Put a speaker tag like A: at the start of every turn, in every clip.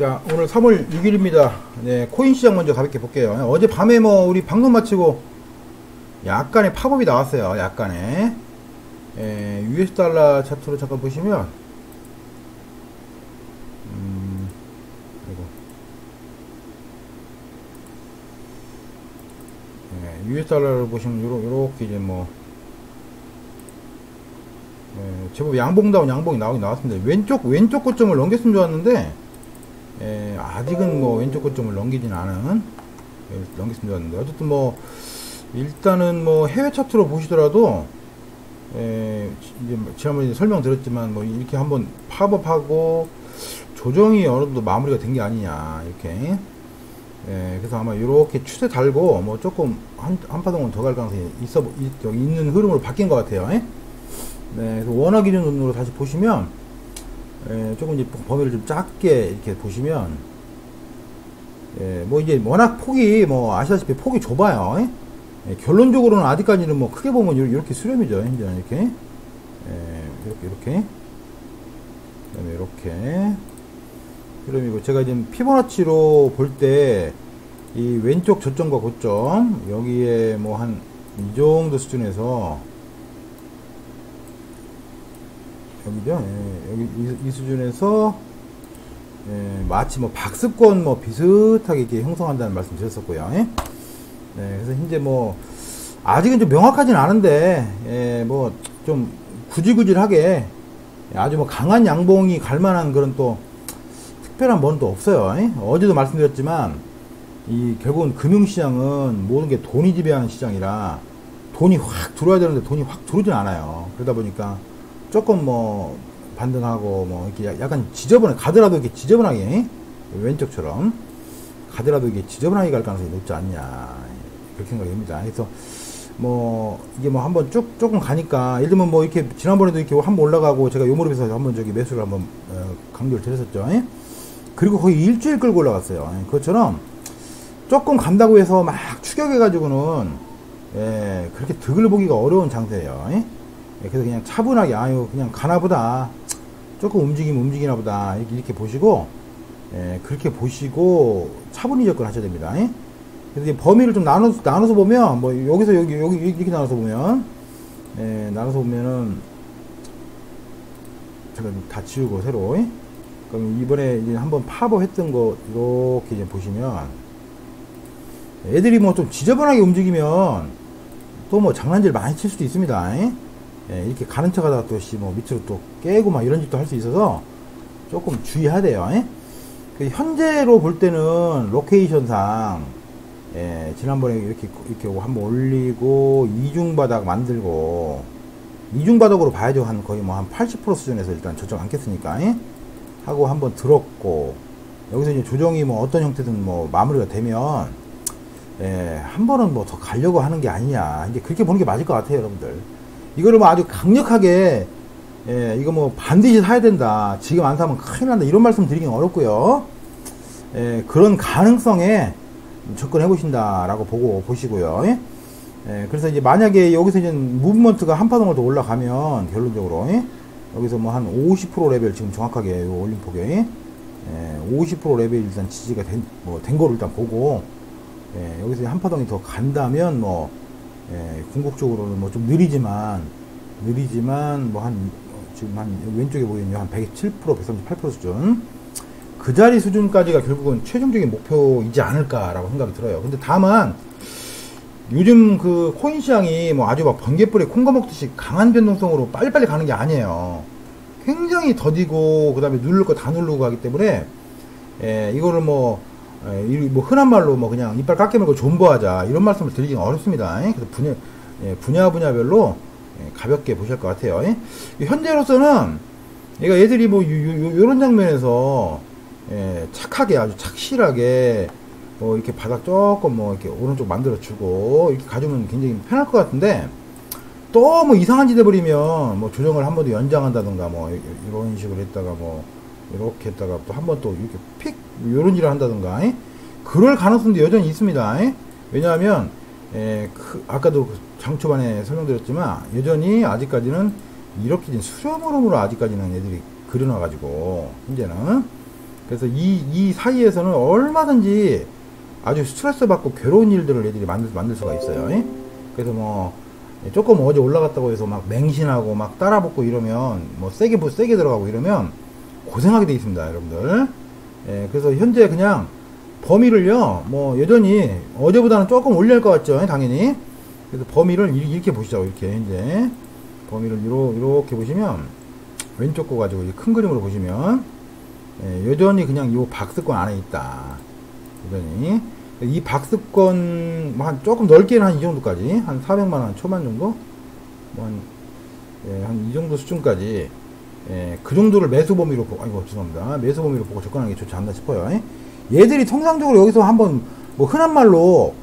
A: 자, 오늘 3월 6일입니다. 네, 코인 시장 먼저 가볍게 볼게요. 어제 밤에 뭐, 우리 방송 마치고, 약간의 팝업이 나왔어요. 약간의. 예, US 달러 차트로 잠깐 보시면, 음. 예, US 달러를 보시면, 요러, 요렇게 이제 뭐, 예, 제법 양봉다운 양봉이 나오긴 나왔습니다. 왼쪽, 왼쪽 고점을 넘겼으면 좋았는데, 예, 아직은 뭐 왼쪽 고점을 넘기진 않은, 예, 넘겼으면 좋았는데, 어쨌든 뭐, 일단은 뭐 해외 차트로 보시더라도, 예, 이제 지난번에 설명드렸지만, 뭐 이렇게 한번 팝업하고, 조정이 어느 정도 마무리가 된 게 아니냐, 이렇게. 예, 그래서 아마 이렇게 추세 달고, 뭐 조금 한, 한 파동은 더 갈 가능성이 있어, 있, 있는 흐름으로 바뀐 것 같아요. 예? 네, 그래서 원화 기준 으로 다시 보시면, 예, 조금 이제 범위를 좀 작게 이렇게 보시면, 예, 뭐 이제 워낙 폭이 뭐 아시다시피 폭이 좁아요. 예? 예, 결론적으로는 아직까지는 뭐 크게 보면 이렇게 수렴이죠. 현재는 이렇게. 예, 이렇게, 이렇게. 그 다음에 이렇게. 수렴이고, 제가 지금 피보나치로 볼 때, 이 왼쪽 저점과 고점, 여기에 뭐 한, 이 정도 수준에서, 여기죠. 예, 여기 이, 이 수준에서 예, 마치 뭐 박스권 뭐 비슷하게 이렇게 형성한다는 말씀 드렸었고요. 예? 네, 그래서 현재 뭐 아직은 좀 명확하진 않은데 예, 뭐좀 구질구질하게 아주 뭐 강한 양봉이 갈 만한 그런 또 특별한 또 없어요. 예? 어제도 말씀드렸지만 이 결국은 금융시장은 모든 게 돈이 지배하는 시장이라 돈이 확 들어와야 되는데 돈이 확 들어오진 않아요. 그러다 보니까 조금 뭐 반등하고 뭐 이렇게 약간 지저분해 가더라도 이렇게 지저분하게 왼쪽처럼 가더라도 이게 지저분하게 갈 가능성이 높지 않냐 그렇게 생각이 듭니다. 그래서 뭐 이게 뭐 한번 쭉 조금 가니까 예를 들면 뭐 이렇게 지난번에도 이렇게 한번 올라가고 제가 요 무렵에서 한번 저기 매수를 한번 어, 강조를 드렸었죠. 그리고 거의 일주일 끌고 올라갔어요. 그것처럼 조금 간다고 해서 막 추격해가지고는 예, 그렇게 득을 보기가 어려운 장세예요. 그래서 그냥 차분하게 아유 그냥 가나보다 조금 움직이면 움직이나 보다 이렇게, 보시고 예, 그렇게 보시고 차분히 접근하셔야 됩니다. 예? 그래서 범위를 좀 나눠서 나눠서 보면 뭐 여기서 여기 여기 이렇게 나눠서 보면 예, 나눠서 보면은 제가 다 지우고 새로 예? 그럼 이번에 이제 한번 팝업했던 거 이렇게 이제 보시면 애들이 뭐 좀 지저분하게 움직이면 또 뭐 장난질 많이 칠 수도 있습니다. 예? 예, 이렇게 가는 척 하다가 또, 씨, 뭐, 밑으로 또 깨고 막 이런 짓도 할 수 있어서 조금 주의해야 돼요. 예? 그 현재로 볼 때는 로케이션상, 예, 지난번에 이렇게, 이렇게 한번 올리고, 이중바닥 만들고, 이중바닥으로 봐야죠. 한 거의 뭐 한 80% 수준에서 일단 조정 않겠습니까? 예? 하고 한번 들었고, 여기서 이제 조정이 뭐 어떤 형태든 뭐 마무리가 되면, 예, 한 번은 뭐 더 가려고 하는 게 아니냐. 이제 그렇게 보는 게 맞을 것 같아요, 여러분들. 이거를 뭐 아주 강력하게 예, 이거 뭐 반드시 사야 된다. 지금 안 사면 큰일 난다. 이런 말씀 드리긴 어렵고요. 예, 그런 가능성에 접근해 보신다라고 보고 보시고요. 예? 예, 그래서 이제 만약에 여기서 이제 무브먼트가 한 파동을 더 올라가면 결론적으로 예? 여기서 뭐 한 50% 레벨 지금 정확하게 요 올림폭에 예, 50% 레벨 일단 지지가 된, 뭐, 된 거를 일단 보고 예, 여기서 한 파동이 더 간다면 뭐 예, 궁극적으로는 뭐 좀 느리지만 느리지만 뭐 한 지금 한 왼쪽에 보이는 한 107%, 138% 수준 그 자리 수준까지가 결국은 최종적인 목표이지 않을까라고 생각이 들어요. 근데 다만 요즘 그 코인 시장이 뭐 아주 막 번개불에 콩거 먹듯이 강한 변동성으로 빨리빨리 가는 게 아니에요. 굉장히 더디고 그다음에 누를 거 다 누르고 가기 때문에 예, 이거를 뭐 예, 뭐 흔한 말로 뭐 그냥 이빨 깎게 물고 존버하자 이런 말씀을 드리기는 어렵습니다. 예? 그래서 분야 예, 분야 분야별로 예, 가볍게 보실 것 같아요. 예? 현재로서는 얘가 얘들이 뭐 요, 런 장면에서 예, 착하게 아주 착실하게 뭐 이렇게 바닥 조금 뭐 이렇게 오른쪽 만들어 주고 이렇게 가주면 굉장히 편할 것 같은데 또 뭐 이상한 짓 해버리면 뭐 조정을 한 번 더 연장한다던가 뭐 이런 식으로 했다가 뭐 이렇게 했다가 또 한 번 또 이렇게 픽 요런 일을 한다던가 에? 그럴 가능성도 여전히 있습니다. 에? 왜냐하면 에, 그, 아까도 그 장초반에 설명드렸지만 여전히 아직까지는 이렇게 된 수렴으로 아직까지는 애들이 그려놔가지고 현재는 그래서 이, 이 사이에서는 얼마든지 아주 스트레스 받고 괴로운 일들을 애들이 만들, 만들 수가 있어요. 예? 그래서 뭐, 조금 어제 올라갔다고 해서 막 맹신하고 막 따라붙고 이러면, 뭐 세게, 세게 들어가고 이러면 고생하게 돼 있습니다, 여러분들. 예, 그래서 현재 그냥 범위를요, 뭐 여전히 어제보다는 조금 올릴 것 같죠, 당연히. 그래서 범위를 이- 이렇게 보시자고, 이렇게, 이제. 범위를 이렇게, 이렇게 보시면, 왼쪽 거 가지고 이큰 그림으로 보시면, 예, 여전히 그냥 요 박스권 안에 있다. 여전히. 이 박스권, 뭐 한, 조금 넓게는 한 이 정도까지, 한 400만원 초반 정도? 뭐 한, 예, 한 이 정도 수준까지, 예, 그 정도를 매수 범위로 보고, 아이고, 죄송합니다. 매수 범위로 보고 접근하는 게 좋지 않나 싶어요. 예? 얘들이 통상적으로 여기서 한번, 뭐, 흔한 말로,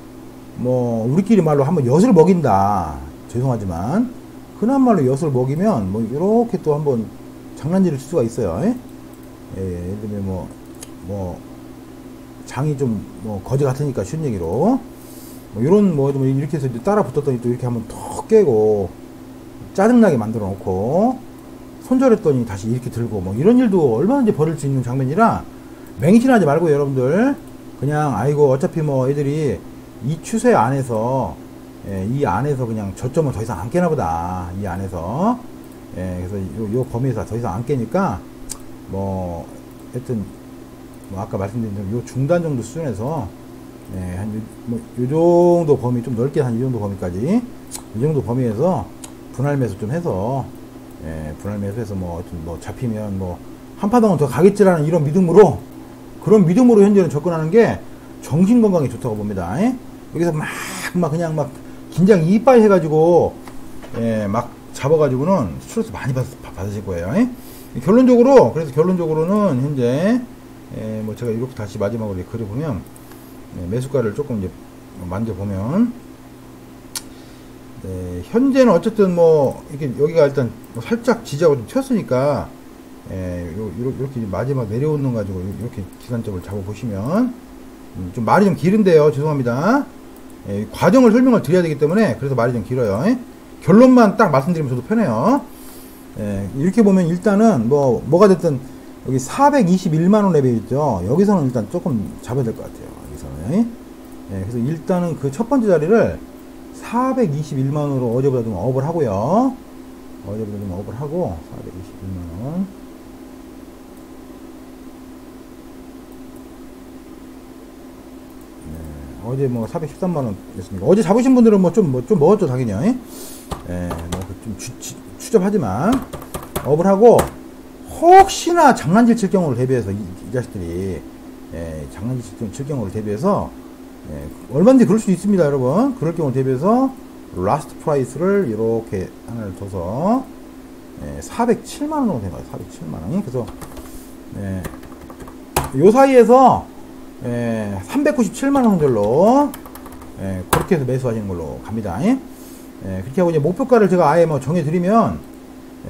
A: 뭐, 우리끼리 말로 한번 엿을 먹인다. 죄송하지만, 흔한 말로 엿을 먹이면, 뭐, 이렇게 또 한번 장난질을 칠 수가 있어요. 예? 예, 예를 들면 뭐, 뭐, 장이 좀, 뭐, 거지 같으니까 쉬운 얘기로. 뭐, 요런, 뭐, 좀 이렇게 해서 이제 따라 붙었더니 또 이렇게 한번 턱 깨고, 짜증나게 만들어 놓고, 손절했더니 다시 이렇게 들고, 뭐, 이런 일도 얼마든지 벌일 수 있는 장면이라, 맹신하지 말고 여러분들, 그냥, 아이고, 어차피 뭐, 애들이 이 추세 안에서, 예, 이 안에서 그냥 저점은 더 이상 안 깨나 보다. 이 안에서. 예, 그래서 요, 요 범위에서 더 이상 안 깨니까, 뭐, 하여튼, 뭐, 아까 말씀드린 대로 요 중단 정도 수준에서, 예, 한, 요, 뭐, 요 정도 범위, 좀 넓게 한 이 정도 범위까지, 이 정도 범위에서 분할 매수 좀 해서, 예, 분할 매수해서 뭐, 뭐, 잡히면 뭐, 한 파동은 더 가겠지라는 이런 믿음으로, 그런 믿음으로 현재는 접근하는 게 정신 건강에 좋다고 봅니다. 예? 여기서 막, 막 그냥 막 긴장 이빨 해가지고, 예, 막 잡아가지고는 스트레스 많이 받, 받으실 거예요. 예? 결론적으로, 그래서 결론적으로는 현재, 예, 뭐 제가 이렇게 다시 마지막으로 그려보면, 예, 매수가를 조금 이제 만져보면, 네, 현재는 어쨌든 뭐, 이렇게 여기가 일단 뭐 살짝 지지하고 좀 튀었으니까, 예, 요, 요, 이렇게 마지막 내려오는 거 가지고 이렇게 기간적으로 잡아 보시면, 음, 좀 말이 좀 길은데요. 죄송합니다. 예, 과정을 설명을 드려야 되기 때문에 그래서 말이 좀 길어요. 예? 결론만 딱 말씀드리면 저도 편해요. 예, 이렇게 보면 일단은 뭐 뭐가 됐든 여기 421만 원 레벨 있죠. 여기서는 일단 조금 잡아야 될 것 같아요. 여기서는. 예, 그래서 일단은 그 첫 번째 자리를 421만 원으로 어제보다 좀 업을 하고요. 어제보다 좀 업을 하고 421만 원. 어제 뭐 413만 원이었습니다. 어제 잡으신 분들은 뭐 좀뭐좀 먹었죠 당연히. 예, 뭐좀 추접하지만 업을 하고 혹시나 장난질 칠 경우를 대비해서 이, 이 자식들이 예, 장난질 칠 경우를 대비해서 예, 얼마든지 그럴 수 있습니다, 여러분. 그럴 경우 대비해서 라스트 프라이스를 이렇게 하나를 둬서 예, 407만 원으로 돼가요. 407만 원. 그래서 예, 요 사이에서 예, 397만 원 정도로 예, 그렇게 해서 매수하시는 걸로 갑니다. 예, 그렇게 하고 이제 목표가를 제가 아예 뭐 정해드리면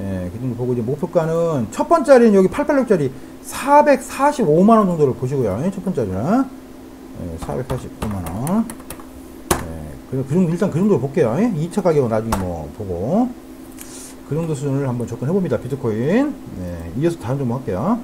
A: 예, 그 정도 보고 이제 목표가는 첫 번째는 여기 886짜리 445만 원 정도를 보시고요. 예, 첫 번째는 예, 445만 원. 예, 그, 그 정도 일단 그 정도로 볼게요. 예, 2차 가격은 나중에 뭐 보고 그 정도 수준을 한번 접근해 봅니다. 비트코인. 예, 이어서 다른 종목 할게요.